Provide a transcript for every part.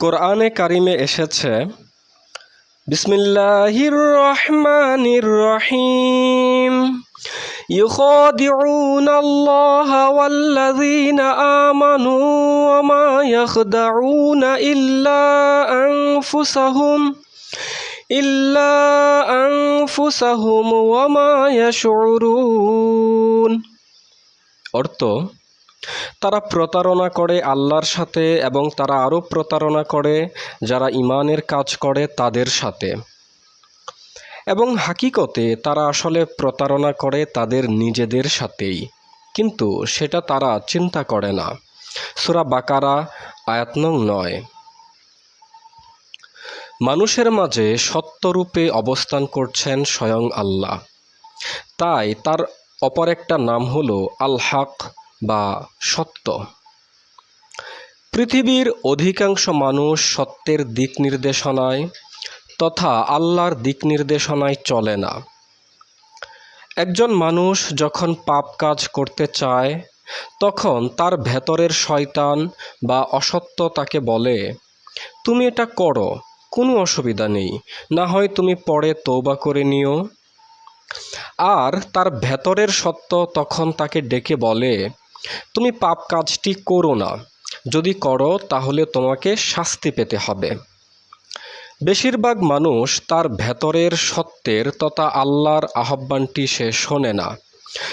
কোরআনে কারিমে এসেছে বিসমিল্লাহির রহমানির রহিম يخادعون الله والذين آمنوا وما يخدعون إلا أنفسهم إلا أنفسهم وما يشعرون অর্থ তারা প্রতারণা করে আল্লাহর সাথে এবং তারা আরও প্রতারণা করে যারা ইমানের কাজ করে তাদের সাথে। এবং হাকিকতে তারা আসলে প্রতারণা করে তাদের নিজেদের সাথেই। কিন্তু সেটা তারা চিন্তা করে না। সুরা বাকারা, আয়াত নয়। মানুষের মাঝে সত্যরূপে অবস্থান করছেন স্বয়ং আল্লাহ। তাই তার অপর একটা নাম হলো আল হক বা সত্য। পৃথিবীর অধিকাংশ মানুষ সত্যের দিক নির্দেশনায় তথা আল্লাহর দিক নির্দেশনায় চলে না। একজন মানুষ যখন পাপ কাজ করতে চায়, তখন তার ভেতরের শয়তান বা অসত্য তাকে বলে, তুমি এটা করো, কোনো অসুবিধা নেই, না হয় তুমি পরে তৌবা করে নিও। আর তার ভেতরের সত্য তখন তাকে ডেকে বলে তুমি পাপ কাজটি করো না। যদি করো, তাহলে তোমাকে শাস্তি পেতে হবে। বেশিরভাগ মানুষ তার ভেতরের সত্যের তথা আল্লাহর আহ্বানটি সে শোনে না।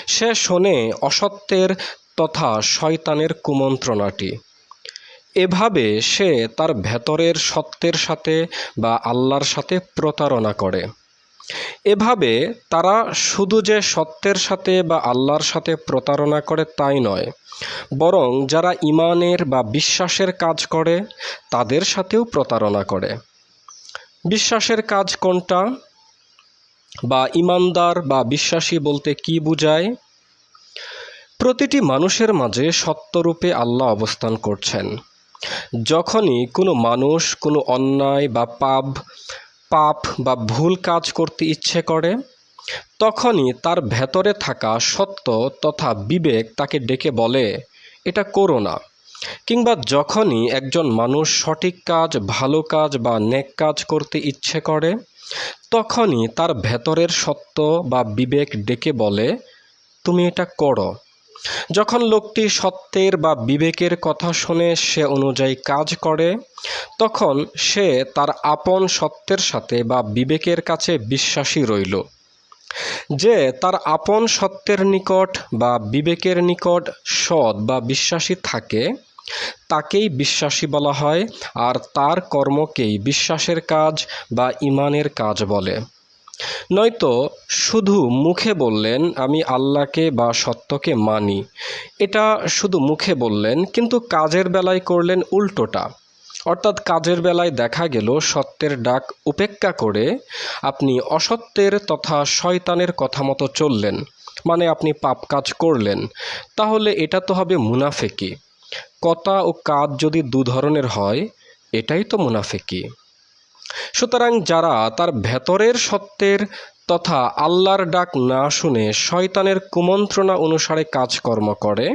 সে শোনে অসত্যের তথা শয়তানের কুমন্ত্রণাটি। এভাবে সে তার ভেতরের সত্যের সাথে বা আল্লাহর সাথে প্রতারণা করে। এভাবে তারা শুধু যে সত্যের সাথে বা আল্লাহর সাথে প্রতারণা করে তাই নয়, বরং যারা ইমানের বা বিশ্বাসের কাজ করে, তাদের সাথেও প্রতারণা করে। বিশ্বাসের কাজ কোনটা? বা ইমানদার বা বিশ্বাসী বলতে কি বোঝায়? প্রতিটি মানুষের মাঝে সত্যরূপে আল্লাহ অবস্থান করছেন। যখনই কোনো মানুষ, কোনো অন্যায় বা পাপ পাপ বা ভুল কাজ করতে ইচ্ছে করে, তখনই তার ভেতরে থাকা সত্য তথা বিবেক তাকে ডেকে বলে, এটা করো না। কিংবা যখনই একজন মানুষ সঠিক কাজ, ভালো কাজ বা নেক কাজ করতে ইচ্ছে করে, তখনই তার ভেতরের সত্য বা বিবেক ডেকে বলে, তুমি এটা করো। যখন লোকটি সত্যের বা বিবেকের কথা শুনে সে অনুযায়ী কাজ করে, তখন সে তার আপন সত্যের সাথে বা বিবেকের কাছে বিশ্বাসী রইল। যে তার আপন সত্যের নিকট বা বিবেকের নিকট সৎ বা বিশ্বাসী থাকে, তাকেই বিশ্বাসী বলা হয়, আর তার কর্মকেই বিশ্বাসের কাজ বা ইমানের কাজ বলে। নয়তো শুধু মুখে বললেন, আমি আল্লাহকে বা সত্যকে মানি। এটা শুধু মুখে বললেন, কিন্তু কাজের বেলায় করলেন উল্টোটা। অর্থাৎ কাজের বেলায় দেখা গেল, সত্যের ডাক উপেক্ষা করে আপনি অসত্যের তথা শয়তানের কথা মতো চললেন মানে আপনি পাপ কাজ করলেন। তাহলে এটা তো হবে মুনাফেকি। কথা ও কাজ যদি দু ধরনের হয়, এটাই তো মুনাফেকি। সুতরাং যারা তার ভেতরের সত্যের তথা আল্লাহর ডাক না শুনে শয়তানের কুমন্ত্রণা অনুসারে কাজকর্ম করে,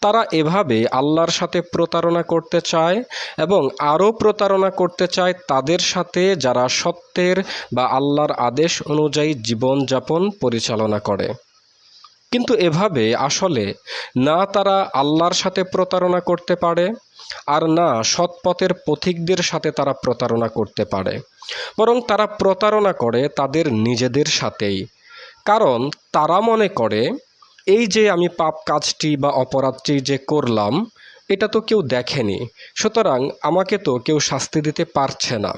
তারা এভাবে আল্লাহর সাথে প্রতারণা করতে চায় এবং আরও প্রতারণা করতে চায় তাদের সাথে যারা সত্যের বা আল্লাহর আদেশ অনুযায়ী জীবনযাপন পরিচালনা করে। কিন্তু এভাবে আসলে না তারা আল্লাহর সাথে প্রতারণা করতে পারে আর না সৎপথের পথিকদের সাথে তারা প্রতারণা করতে পারে। বরং তারা প্রতারণা করে তাদের নিজেদের সাথেই। কারণ তারা মনে করে, এই যে আমি পাপ কাজটি বা অপরাধটি যে করলাম, এটা তো কেউ দেখেনি, সুতরাং আমাকে তো কেউ শাস্তি দিতে পারছে না।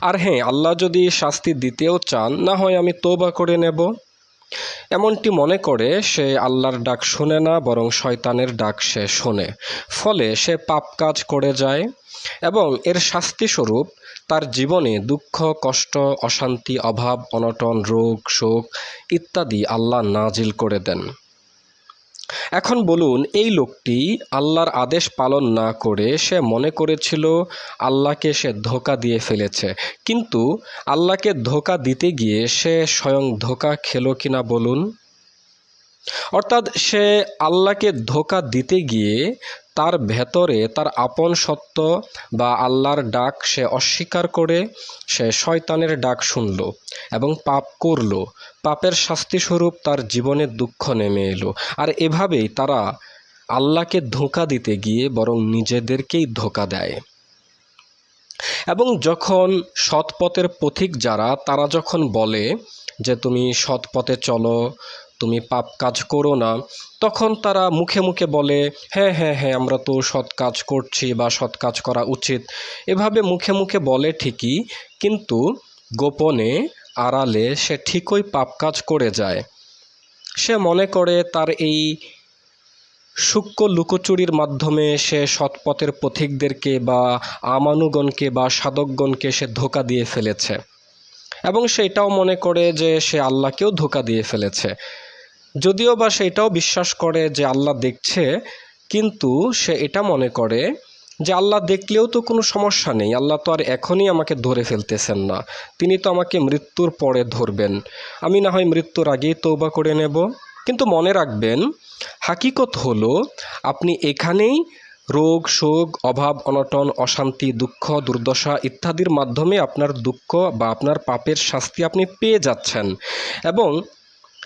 আর হ্যাঁ আল্লাহ যদি শাস্তি দিতেও চান, না হয় আমি তোবা করে নেব। এমনটি মনে করে, সে আল্লাহর ডাক শোনে না, বরং শয়তানের ডাক সে শোনে। ফলে সে পাপ কাজ করে যায় এবং এর শাস্তিস্বরূপ তার জীবনে দুঃখ, কষ্ট, অশান্তি, অভাব, অনটন, রোগ, শোক ইত্যাদি আল্লাহ নাজিল করে দেন। এখন বলুন, এই লোকটি আল্লাহর আদেশ পালন না করে সে মনে করেছিল আল্লাহকে সে ধোকা দিয়ে ফেলেছে। কিন্তু আল্লাহকে ধোকা দিতে গিয়ে সে স্বয়ং ধোকা খেলো কিনা বলুন? অর্থাৎ সে আল্লাহকে ধোকা দিতে গিয়ে তার ভেতরে তার আপন সত্য বা আল্লাহর ডাক সে অস্বীকার করে সে শয়তানের ডাক শুনল এবং পাপ করল। পাপের শাস্তিস্বরূপ তার জীবনে দুঃখ নেমে এলো। আর এভাবেই তারা আল্লাহকে ধোঁকা দিতে গিয়ে বরং নিজেদেরকেই ধোঁকা দেয়। এবং যখন সৎপথের পথিক যারা, তারা যখন বলে যে, তুমি সৎ পথে চলো, তুমি পাপ কাজ করো না তখন তারা মুখে মুখে বলে হ্যাঁ হ্যাঁ হ্যাঁ আমরা তো সৎ কাজ করছি বা সৎ কাজ করা উচিত। এভাবে মুখে মুখে বলে ঠিকই, কিন্তু গোপনে আড়ালে সে ঠিকই পাপ কাজ করে যায়। সে মনে করে তার এই সূক্ষ্ম লুকোচুরির মাধ্যমে সে সৎপথের পথিকদেরকে বা আমানুগণকে বা সাধকগণকে সে ধোকা দিয়ে ফেলেছে। এবং সেটাও মনে করে যে সে আল্লাহকেও ধোকা দিয়ে ফেলেছে। যদিও বা সেটাও বিশ্বাস করে যে আল্লাহ দেখছে, কিন্তু সে এটা মনে করে যে আল্লাহ দেখলেও তো কোনো সমস্যা নেই। আল্লাহ তো আর এখনই আমাকে ধরে ফেলতেছেন না। তিনি তো আমাকে মৃত্যুর পরে ধরবেন। আমি না হয় মৃত্যুর আগেই তৌবা করে নেব। কিন্তু মনে রাখবেন, হাকিকত হলো আপনি এখানেই রোগ, শোক, অভাব, অনটন, অশান্তি, দুঃখ, দুর্দশা ইত্যাদির মাধ্যমে আপনার দুঃখ বা আপনার পাপের শাস্তি আপনি পেয়ে যাচ্ছেন। এবং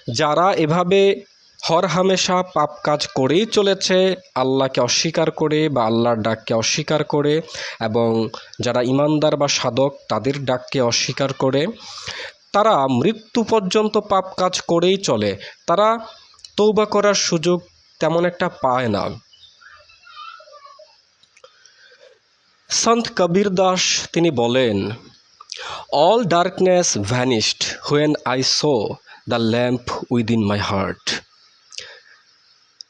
যারা এভাবে হর হামেশা পাপ কাজ করেই চলেছে, আল্লাহকে অস্বীকার করে বা আল্লাহর ডাককে অস্বীকার করে এবং যারা ইমানদার বা সাধক তাদের ডাককে অস্বীকার করে, তারা মৃত্যু পর্যন্ত পাপ কাজ করেই চলে। তারা তৌবা করার সুযোগ তেমন একটা পায় না। সন্ত কবির দাস তিনি বলেন all darkness vanished when I saw the lamp within my heart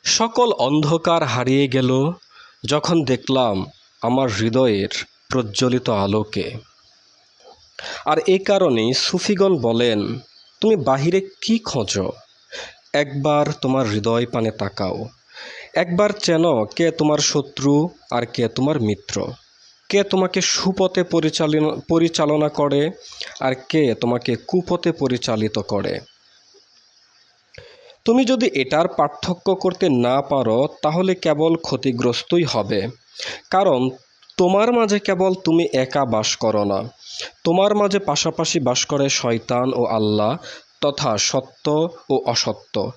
সকল অন্ধকার হারিয়ে গেল যখন দেখলাম আমার হৃদয়ের প্রজ্বলিত আলোকে। আর এই কারণেই সুফিগণ বলেন, তুমি বাহিরে কি খোঁজো? একবার তোমার হৃদয় পানে তাকাও। একবার চেন কে তোমার শত্রু আর কে তোমার মিত্র। কে তোমাকে সুপথে পরিচালনা পরিচালনা করে আর কে তোমাকে কুপথে পরিচালিত করে। তুমি যদি এটার পার্থক্য করতে না পারো, তাহলে কেবল ক্ষতিগ্রস্তই হবে। কারণ, তোমার মাঝে কেবল তুমি একা বাস করো না। তোমার মাঝে পাশাপাশি বাস করে শয়তান ও আল্লাহ, তথা সত্য ও অসত্য।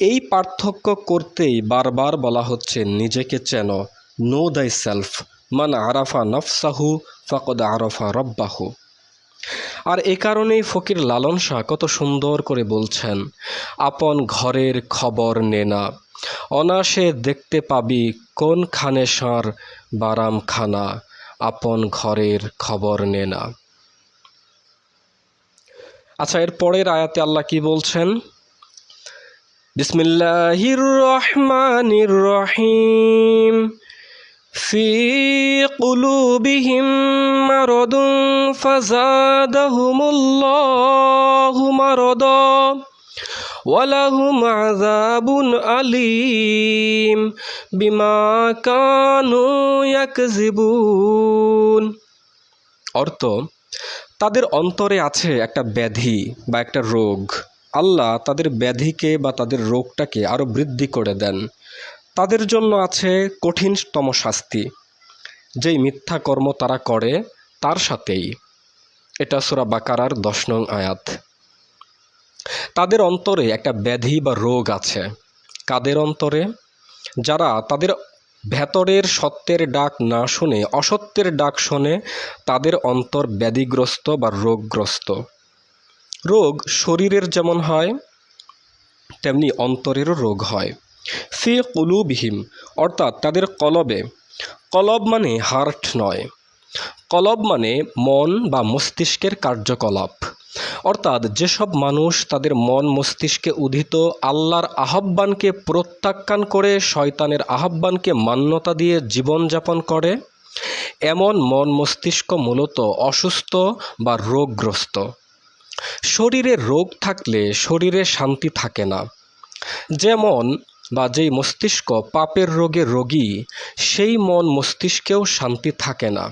এই পার্থক্য করতেই বারবার বলা হচ্ছে, নিজেকে চেন নো দাই সেলফ মান আরাফা নফসাহু, ফকদ আরফা রব্বাহু। আর এ কারণেই ফকির লালন শাহ কত সুন্দর করে বলছেন, আপন ঘরের খবর নে না। অনাসে দেখতে পাবি কোন খানে সার বারাম খানা আপন ঘরের খবর নে না। আচ্ছা এর পরের আয়াতে আল্লাহ কি বলছেন? বিসমিল্লাহির রহমানির রহিম। في قلوبهم مرض فزادهم الله مرضا ولهم عذاب أليم بما كانوا يكذبون অর্থ তাদের অন্তরে আছে একটা ব্যাধি বা একটা রোগ আল্লাহ তাদের ব্যাধিকে বা তাদের রোগটাকে আরও বৃদ্ধি করে দেন তাদের জন্য আছে কঠিনতম শাস্তি। যেই মিথ্যা কর্ম তারা করে, তার সাথেই। এটা সুরা বাকারার দশ নং আয়াত। তাদের অন্তরে একটা ব্যাধি বা রোগ আছে। কাদের অন্তরে? যারা তাদের ভেতরের সত্যের ডাক না শুনে, অসত্যের ডাক শোনে তাদের অন্তর ব্যাধিগ্রস্ত বা রোগগ্রস্ত। রোগ শরীরের যেমন হয়, তেমনি অন্তরেরও রোগ হয়। ফি কুলুবিহিম, অর্থাৎ তাদের কলবে। কলব মানে হার্ট নয়। কলব মানে মন বা মস্তিষ্কের কার্যকলাপ। অর্থাৎ যেসব মানুষ তাদের মন মস্তিষ্কে উদিত, আল্লাহর আহ্বানকে প্রত্যাখ্যান করে শয়তানের আহ্বানকে মান্যতা দিয়ে জীবনযাপন করে, এমন মন মস্তিষ্ক মূলত অসুস্থ বা রোগগ্রস্ত। শরীরে রোগ থাকলে শরীরে শান্তি থাকে না। যেমন বা যেই মস্তিষ্ক পাপের রোগে রোগী, সেই মন মস্তিষ্কেও শান্তি থাকে না।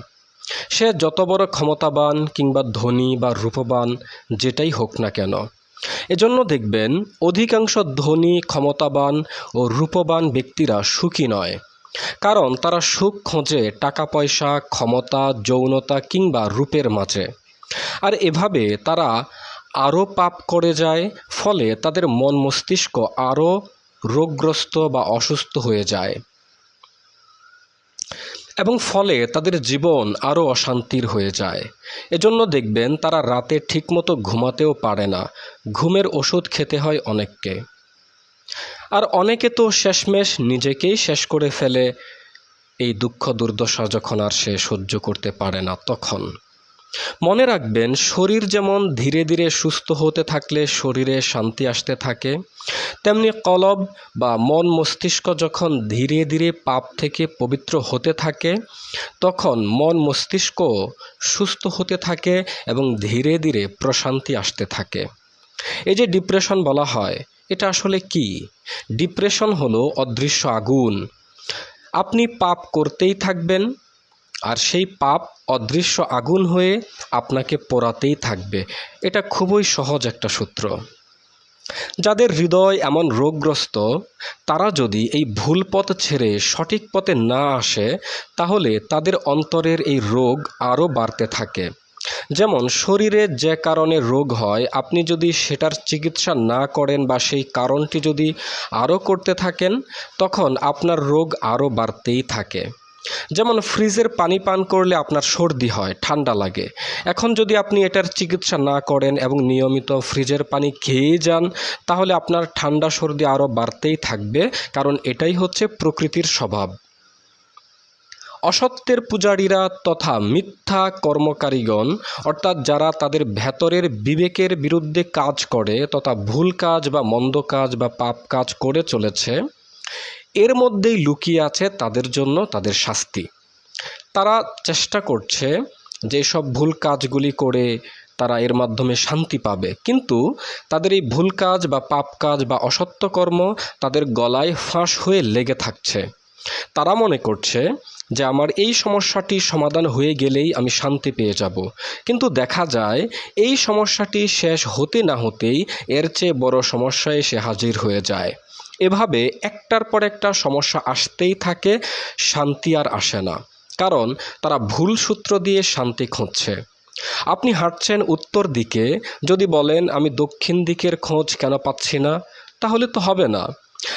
সে যত বড় ক্ষমতাবান কিংবা ধনী বা রূপবান যেটাই হোক না কেন, এজন্য দেখবেন অধিকাংশ ধনী, ক্ষমতাবান ও রূপবান ব্যক্তিরা সুখী নয়। কারণ তারা সুখ খোঁজে টাকা পয়সা ক্ষমতা, যৌনতা কিংবা রূপের মাঝে। আর এভাবে তারা আরও পাপ করে যায়, ফলে তাদের মন মস্তিষ্ক আরও রোগগ্রস্ত বা অসুস্থ হয়ে যায়। এবং ফলে তাদের জীবন আরও অশান্তির হয়ে যায়। এজন্য দেখবেন তারা রাতে ঠিকমতো ঘুমাতেও পারে না। ঘুমের ওষুধ খেতে হয় অনেককে। আর অনেকে তো শেষমেশ নিজেকেই শেষ করে ফেলে। এই দুঃখ দুর্দশা যখন আর সে সহ্য করতে পারে না তখন। মনে রাখবেন, শরীর যেমন ধীরে ধীরে সুস্থ হতে থাকলে শরীরে শান্তি আসতে থাকে, তেমনি কলব বা মন মস্তিষ্ক যখন ধীরে ধীরে পাপ থেকে পবিত্র হতে থাকে, তখন মন মস্তিষ্ক সুস্থ হতে থাকে এবং ধীরে ধীরে প্রশান্তি আসতে থাকে। এই যে ডিপ্রেশন বলা হয়, এটা আসলে কি? ডিপ্রেশন হলো অদৃশ্য আগুন। আপনি পাপ করতেই থাকবেন, আর সেই পাপ অদৃশ্য আগুন হয়ে আপনাকে পোড়াতেই থাকবে। এটা খুবই সহজ একটা সূত্র। যাদের হৃদয় এমন রোগগ্রস্ত, তারা যদি এই ভুল পথ ছেড়ে সঠিক পথে না আসে, তাহলে তাদের অন্তরের এই রোগ আরও বাড়তে থাকে। যেমন শরীরে যে কারণে রোগ হয়, আপনি যদি সেটার চিকিৎসা না করেন বা সেই কারণটি যদি আরও করতে থাকেন, তখন আপনার রোগ আরও বাড়তেই থাকে। যেমন ফ্রিজের পানি পান করলে আপনার সর্দি হয়, ঠান্ডা লাগে। এখন যদি আপনি এটার চিকিৎসা না করেন এবং নিয়মিত ফ্রিজের পানি খেয়েই যান, তাহলে আপনার ঠান্ডা সর্দি আরও বাড়তেই থাকবে, কারণ এটাই হচ্ছে প্রকৃতির স্বভাব। অসত্যের পূজারীরা তথা মিথ্যা কর্মকারীগণ, অর্থাৎ যারা তাদের ভেতরের বিবেকের বিরুদ্ধে কাজ করে, তথা ভুল কাজ বা মন্দ কাজ বা পাপ কাজ করে চলেছে এর মধ্যেই লুকিয়ে আছে তাদের জন্য তাদের শাস্তি। তারা চেষ্টা করছে যে সব ভুল কাজগুলি করে তারা এর মাধ্যমে শান্তি পাবে। কিন্তু তাদের এই ভুল কাজ বা পাপ কাজ বা অসত্য কর্ম তাদের গলায় ফাঁস হয়ে লেগে থাকছে। তারা মনে করছে যে আমার এই সমস্যাটি সমাধান হয়ে গেলেই আমি শান্তি পেয়ে যাব। কিন্তু দেখা যায় এই সমস্যাটি শেষ হতে না হতেই এর চেয়ে বড় সমস্যায় সে হাজির হয়ে যায়। এভাবে একটার পর একটা সমস্যা আসতেই থাকে, শান্তি আর আসে না। কারণ তারা ভুল সূত্র দিয়ে শান্তি খুঁজছে। আপনি হাঁটছেন উত্তর দিকে, যদি বলেন, আমি দক্ষিণ দিকের খোঁজ কেন পাচ্ছি না? তাহলে তো হবে না।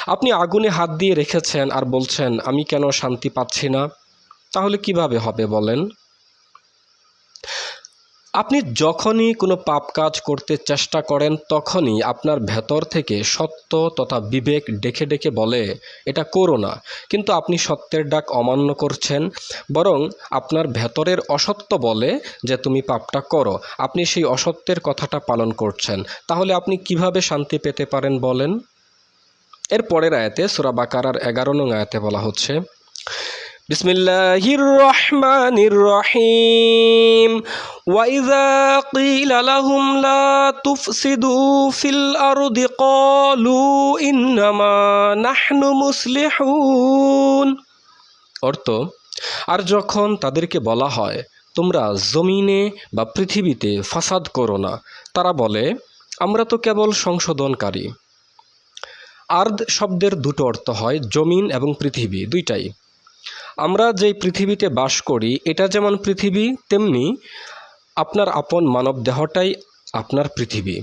আপনি আগুনে হাত দিয়ে রেখেছেন আর বলছেন, আমি কেন শান্তি পাচ্ছি না? তাহলে কীভাবে হবে বলেন? আপনি যখনই কোনো পাপ কাজ করতে চেষ্টা করেন, তখনই আপনার ভেতর থেকে সত্য তথা বিবেক ডেকে ডেকে বলে, এটা করো না। কিন্তু আপনি সত্যের ডাক অমান্য করছেন, বরং আপনার ভেতরের অসত্য বলে যে তুমি পাপটা করো। আপনি সেই অসত্যের কথাটা পালন করছেন। তাহলে আপনি কীভাবে শান্তি পেতে পারেন বলেন? এর পরের আয়াতে সুরা বাকারার এগারো নং আয়াতে বলা হচ্ছে বিসমিল্লাহির রহমানির রহিম وإذا قيل لهم لا تفسدوا في الأرض قالوا إنما نحن مصلحون অর্থ আর যখন তাদেরকে বলা হয় তোমরা জমিনে বা পৃথিবীতে ফাসাদ করো না তারা বলে আমরা তো কেবল সংশোধনকারী আর্দ শব্দের দুটো অর্থ হয় জমিন এবং পৃথিবী দুইটাই আমরা যেই পৃথিবীতে বাস করি, এটা যেমন পৃথিবী, তেমনি আপনার আপন মানব দেহটাই আপনার পৃথিবী।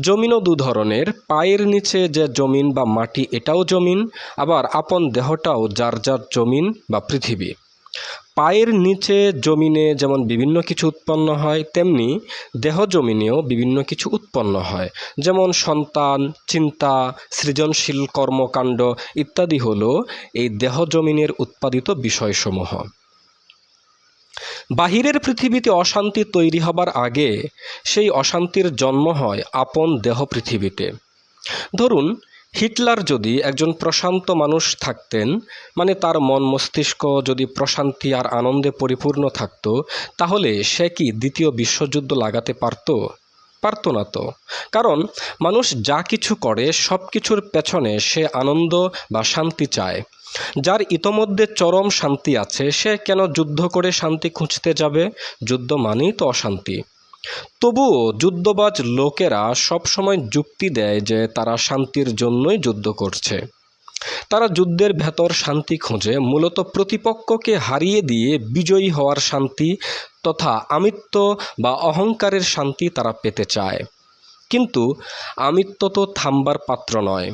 জমিনও দু ধরনের, পায়ের নিচে যে জমিন বা মাটি, এটাও জমিন, আবার আপন দেহটাও যার যার জমিন বা পৃথিবী। পায়ের নিচে জমিনে যেমন বিভিন্ন কিছু উৎপন্ন হয়, তেমনি দেহ জমিনেও বিভিন্ন কিছু উৎপন্ন হয়। যেমন সন্তান, চিন্তা, সৃজনশীল কর্মকাণ্ড ইত্যাদি হল এই দেহ জমিনের উৎপাদিত বিষয়সমূহ। বাহিরের পৃথিবীতে অশান্তি তৈরি হবার আগে সেই অশান্তির জন্ম হয় আপন দেহ পৃথিবীতে। ধরুন হিটলার যদি একজন প্রশান্ত মানুষ থাকতেন মানে তার মন মস্তিষ্ক যদি প্রশান্তি আর আনন্দে পরিপূর্ণ থাকত, তাহলে সে কি দ্বিতীয় বিশ্বযুদ্ধ লাগাতে পারত? পারতো না তো। কারণ মানুষ যা কিছু করে সব কিছুর পেছনে সে আনন্দ বা শান্তি চায়। যার ইতোমধ্যে চরম শান্তি আছে, সে কেন যুদ্ধ করে শান্তি খুঁজতে যাবে? যুদ্ধ মানেই তো অশান্তি। তবুও যুদ্ধবাজ লোকেরা সবসময় যুক্তি দেয় যে তারা শান্তির জন্যই যুদ্ধ করছে। তারা যুদ্ধের ভেতর শান্তি খোঁজে, মূলত প্রতিপক্ষকে হারিয়ে দিয়ে বিজয়ী হওয়ার শান্তি তথা আমিত্ব বা অহংকারের শান্তি তারা পেতে চায়। কিন্তু আমিত্ব তো থামবার পাত্র নয়।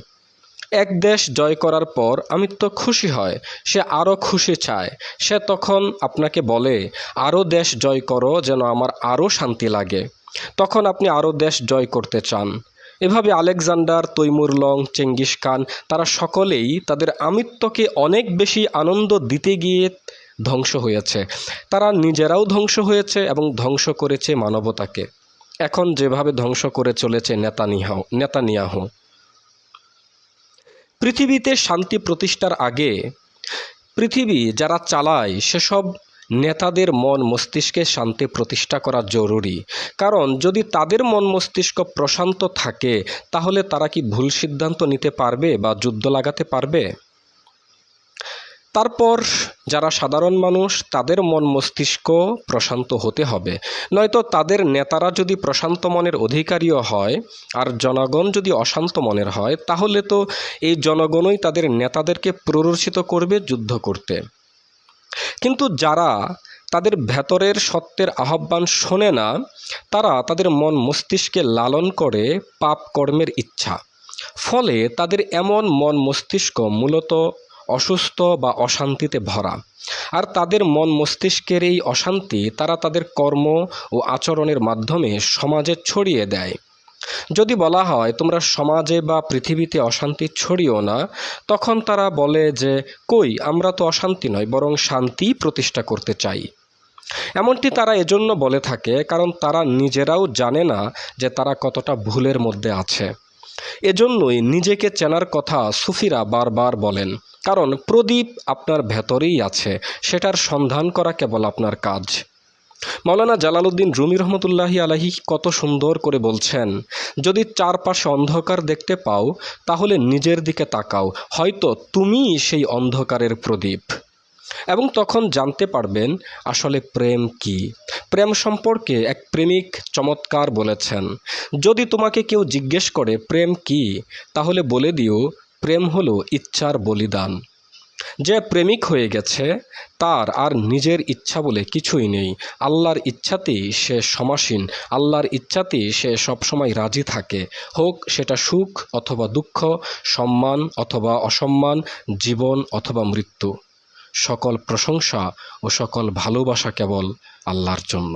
এক দেশ জয় করার পর আমিত্ব খুশি হয়, সে আরও খুশি চায়। সে তখন আপনাকে বলে, আরও দেশ জয় করো যেন আমার আরও শান্তি লাগে। তখন আপনি আরও দেশ জয় করতে চান। এভাবে Alexander, Timur Lang, Genghis Khan, তারা সকলেই তাদের আমিত্বকে অনেক বেশি আনন্দ দিতে গিয়ে ধ্বংস হয়েছে। তারা নিজেরাও ধ্বংস হয়েছে এবং ধ্বংস করেছে মানবতাকে। এখন যেভাবে ধ্বংস করে চলেছে নেতানিয়াহ নেতানিয়াহু। পৃথিবীতে শান্তি প্রতিষ্ঠার আগে পৃথিবী যারা চালায়, সেসব নেতাদের মন মস্তিষ্কে শান্তি প্রতিষ্ঠা করা জরুরি। কারণ যদি তাদের মন মস্তিষ্ক প্রশান্ত থাকে, তাহলে তারা কি ভুল সিদ্ধান্ত নিতে পারবে বা যুদ্ধ লাগাতে পারবে? তারপর যারা সাধারণ মানুষ, তাদের মন মস্তিষ্ক প্রশান্ত হতে হবে। নয়তো তাদের নেতারা যদি প্রশান্ত মনের অধিকারীও হয় আর জনগণ যদি অশান্ত মনের হয়, তাহলে তো এই জনগণই তাদের নেতাদেরকে প্ররোচিত করবে যুদ্ধ করতে। কিন্তু যারা তাদের ভেতরের সত্যের আহ্বান শোনে না, তারা তাদের মন মস্তিষ্কে লালন করে পাপ কর্মের ইচ্ছা। ফলে তাদের এমন মন মস্তিষ্ক মূলত অসুস্থ বা অশান্তিতে ভরা। আর তাদের মন মস্তিষ্কের এই অশান্তি তারা তাদের কর্ম ও আচরণের মাধ্যমে সমাজে ছড়িয়ে দেয়। যদি বলা হয়, তোমরা সমাজে বা পৃথিবীতে অশান্তি ছড়িও না, তখন তারা বলে যে, কই, আমরা তো অশান্তি নয় বরং শান্তি প্রতিষ্ঠা করতে চাই। এমনটি তারা এজন্য বলে থাকে, কারণ তারা নিজেরাও জানে না যে তারা কতটা ভুলের মধ্যে আছে। এজন্যই নিজেকে চেনার কথা সুফিরা বারবার বলেন, কারণ প্রদীপ আপনার ভেতরেই আছে, সেটার সন্ধান করা কেবল আপনার কাজ। মৌলানা জালালউদ্দিন রুমি রহমতুল্লাহি আলাহি কত সুন্দর করে বলছেন, যদি চারপাশে অন্ধকার দেখতে পাও, তাহলে নিজের দিকে তাকাও, হয়তো তুমিই সেই অন্ধকারের প্রদীপ। এবং তখন জানতে পারবেন আসলে প্রেম কি। প্রেম সম্পর্কে এক প্রেমিক চমৎকার বলেছেন, যদি তোমাকে কেউ জিজ্ঞেস করে প্রেম কি, তাহলে বলে দিও, প্রেম হলো ইচ্ছার বলিদান। যে প্রেমিক হয়ে গেছে, তার আর নিজের ইচ্ছা বলে কিছুই নেই। আল্লাহর ইচ্ছাতেই সে সমাসীন, আল্লাহর ইচ্ছাতেই সে সবসময় রাজি থাকে। হোক সেটা সুখ অথবা দুঃখ, সম্মান অথবা অসম্মান, জীবন অথবা মৃত্যু। সকল প্রশংসা ও সকল ভালোবাসা কেবল আল্লাহর জন্য।